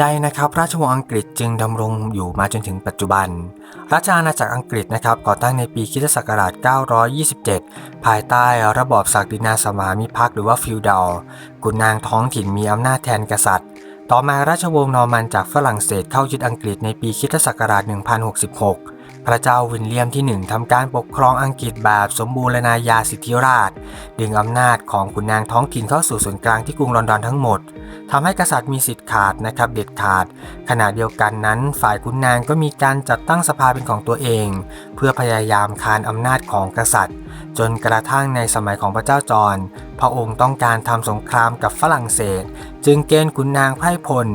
ใดนะครับราชวงศ์อังกฤษจึงดำรงอยู่มาจนถึงปัจจุบัน ราชอาณาจักรอังกฤษนะครับก่อตั้งในปีคริสตศักราช927 ภายใต้ระบอบศักดินาสมามิภักดิ์หรือว่าฟิวดอลกุนนางท้องถิ่นมีอำนาจแทนกษัตริย์ ต่อมาราชวงศ์นอร์มันจากฝรั่งเศสเข้ายึดอังกฤษในปีคริสตศักราช1066 พระเจ้าวินเลียมที่ 1ทำการปกครองอังกฤษแบบสมบูรณาญาสิทธิราช ดึงอำนาจของขุนนางท้องถิ่นเข้าสู่ส่วนกลางที่กรุงลอนดอนทั้งหมดทำให้กษัตริย์มีสิทธิ์ขาดนะครับเด็ดขาด ขณะเดียวกันนั้น ฝ่ายขุนนางก็มีการจัดตั้งสภาเป็นของตัวเอง เพื่อพยายามคานอำนาจของกษัตริย์ จนกระทั่งในสมัยของพระเจ้าจอห์นพระองค์ต้องการทำสงครามกับฝรั่งเศส จึงเกณฑ์ขุนนางไพร่พล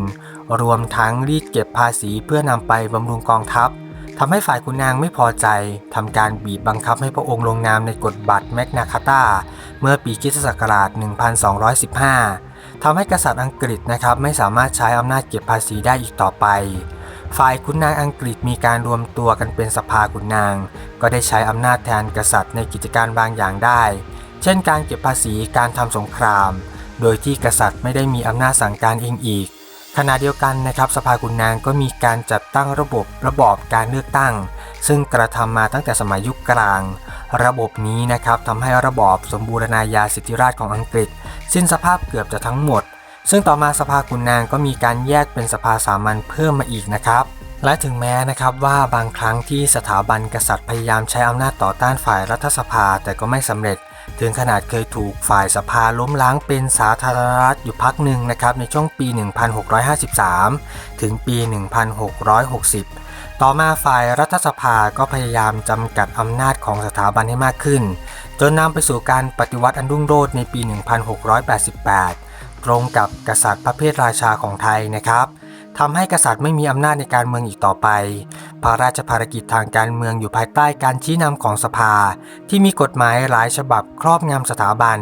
รวมทั้งรีดเก็บภาษีเพื่อนำไปบำรุงกองทัพ ทำให้ฝ่ายขุนนางไม่พอใจทำการบีบบังคับให้พระองค์ลงนามในกฎบัตรแมกนาคาตาเมื่อปีคริสตศักราช 1215ทำให้กษัตริย์อังกฤษนะครับไม่สามารถใช้อำนาจเก็บภาษีได้อีกต่อไป ฝ่ายขุนนางอังกฤษมีการรวมตัวกันเป็นสภาขุนนาง ก็ได้ใช้อำนาจแทนกษัตริย์ในกิจการบางอย่างได้ เช่น การเก็บภาษีการทำสงคราม โดยที่กษัตริย์ไม่ได้มีอำนาจสั่งการเองอีก ขณะเดียวกันนะครับสภาขุนนางก็มีการจัดตั้งระบบระบอบการเลือกตั้ง ซึ่งกระทำมาตั้งแต่สมัยยุคกลาง ระบบนี้นะครับทำให้ระบอบสมบูรณาญาสิทธิราชของอังกฤษ สิ้นสภาพเกือบจะทั้งหมด ซึ่งต่อมาสภาขุนนางก็มีการแยกเป็นสภาสามัญเพิ่มมาอีกนะครับและถึงแม้นะครับว่าบางครั้งที่สถาบันกษัตริย์พยายามใช้อำนาจต่อต้านฝ่ายรัฐสภาแต่ก็ไม่สำเร็จ ถึงขนาดเคยถูกฝ่ายสภาล้มล้างเป็นสาธารณรัฐอยู่พักหนึ่งนะครับในช่วงปี 1653 ถึงปี 1660 ต่อมาฝ่ายรัฐสภาก็พยายามจำกัดอำนาจของสถาบันให้มากขึ้น จนนำไปสู่การปฏิวัติอันรุ่งโรจน์ในปี 1688 ตรงกับกษัตริย์พระเพทราชาของไทยนะครับทำให้กษัตริย์ไม่มีอำนาจในการเมืองอีกต่อไป พระราชภารกิจทางการเมืองอยู่ภายใต้การชี้นำของสภา ที่มีกฎหมายหลายฉบับครอบงำสถาบัน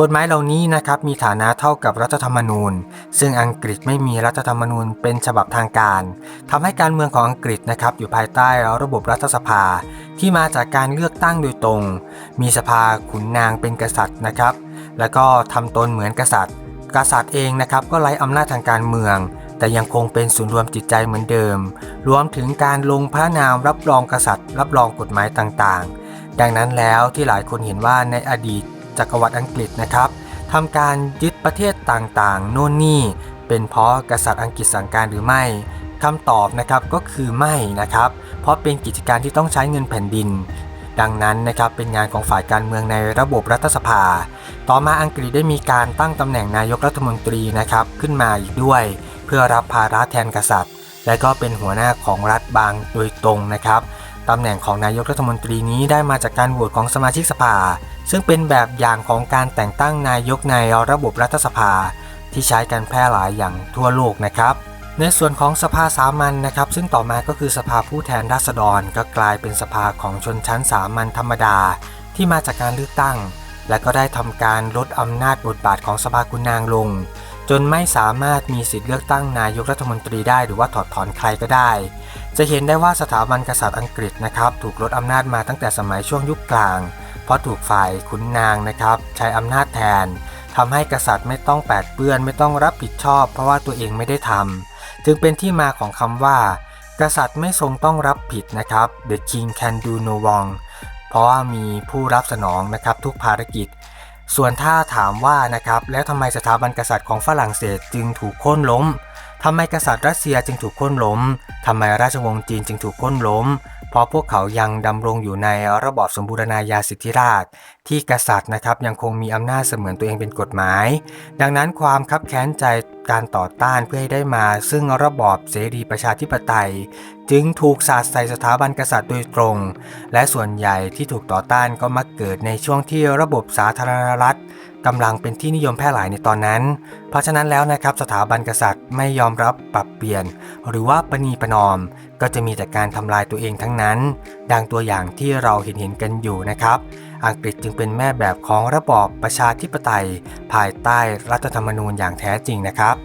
กฎหมายเหล่านี้นะครับมีฐานะเท่ากับรัฐธรรมนูญ ซึ่งอังกฤษไม่มีรัฐธรรมนูญเป็นฉบับทางการทำให้การเมืองของอังกฤษนะครับอยู่ภายใต้ระบบรัฐสภา ที่มาจากการเลือกตั้งโดยตรง มีสภาขุนนางเป็นกษัตริย์นะครับ แล้วก็ทำตนเหมือนกษัตริย์ กษัตริย์เองนะครับก็ไร้อำนาจทางการเมือง แต่ยังคงเป็นศูนย์รวมจิตใจเหมือนเดิม รวมถึงการลงพระนามรับรองกษัตริย์ รับรองกฎหมายต่างๆ ดังนั้นแล้วที่หลายคนเห็นว่าในอดีตจักรวรรดิอังกฤษนะครับทำการยึดประเทศต่างๆ โน่นนี่ เป็นเพราะกษัตริย์อังกฤษสั่งการหรือไม่คำตอบนะครับก็คือไม่นะครับ เพราะเป็นกิจการที่ต้องใช้เงินแผ่นดิน ดังนั้นนะครับเป็นงานของฝ่ายการเมืองในระบบรัฐสภา ต่อมาอังกฤษได้มีการตั้งตำแหน่งนายกรัฐมนตรีนะครับขึ้นมาอีกด้วย เพื่อรับภาระแทนกษัตริย์ และก็เป็นหัวหน้าของรัฐบางโดยตรงนะครับตำแหน่งของนายกรัฐมนตรีนี้ได้มาจากการโหวตของสมาชิกสภา ซึ่งเป็นแบบอย่างของการแต่งตั้งนายกในระบบรัฐสภา ที่ใช้กันแพร่หลายอย่างทั่วโลกนะครับ ในส่วนของสภาสามัญนนะครับ ซึ่งต่อมาก็คือสภาผู้แทนราษฎร ก็กลายเป็นสภาของชนชั้นสามัญธรรมดา ที่มาจากการเลือกตั้ง และก็ได้ทำการลดอำนาจบทบาทของสภาคุณนางลง จนไม่สามารถมีสิทธิ์เลือกตั้งนายกรัฐมนตรีได้หรือว่าถอดถอนใครก็ได้ จะเห็นได้ว่าสถาบันกษัตริย์อังกฤษนะครับ ถูกลดอำนาจมาตั้งแต่สมัยช่วงยุคกลาง เพราะถูกฝ่ายขุนนางนะครับ ใช้อำนาจแทนทำให้กษัตริย์ไม่ต้องแปดเปื้อนไม่ต้องรับผิดชอบ เพราะว่าตัวเองไม่ได้ทำจึงเป็นที่มาของคำว่า กษัตริย์ไม่ทรงต้องรับผิดนะครับ The King can do no wrong เพราะว่ามีผู้รับสนองนะครับทุกภารกิจ ส่วนถ้าถามว่านะครับแล้วทำไมสถาบันกษัตริย์ของฝรั่งเศสจึงถูกโค่นล้มทำไมกษัตริย์รัสเซียจึงถูกโค่นล้มทำไมราชวงศ์จีนจึงถูกโค่นล้ม เพราะพวกเขายังดำรงอยู่ในระบอบสมบูรณาญาสิทธิราช ที่กษัตริย์นะครับยังคงมีอำนาจเสมือนตัวเองเป็นกฎหมาย ดังนั้นความคับแค้นใจการต่อต้านเพื่อให้ได้มา ซึ่งระบอบเสรีประชาธิปไตย จึงถูกสาดใส่สถาบันกษัตริย์โดยตรง และส่วนใหญ่ที่ถูกต่อต้านก็มักเกิดในช่วงที่ระบบสาธารณรัฐ กำลังเป็นที่นิยมแพร่หลายในตอนนั้น เพราะฉะนั้นแล้วนะครับสถาบันกษัตริย์ไม่ยอมรับปรับเปลี่ยน หรือว่าปณีประนอม ก็จะมีแต่การทำลายตัวเองทั้งนั้น ดังตัวอย่างที่เราเห็นเห็นกันอยู่นะครับ อังกฤษจึงเป็นแม่แบบของระบอบประชาธิปไตย ภายใต้รัฐธรรมนูญอย่างแท้จริงนะครับ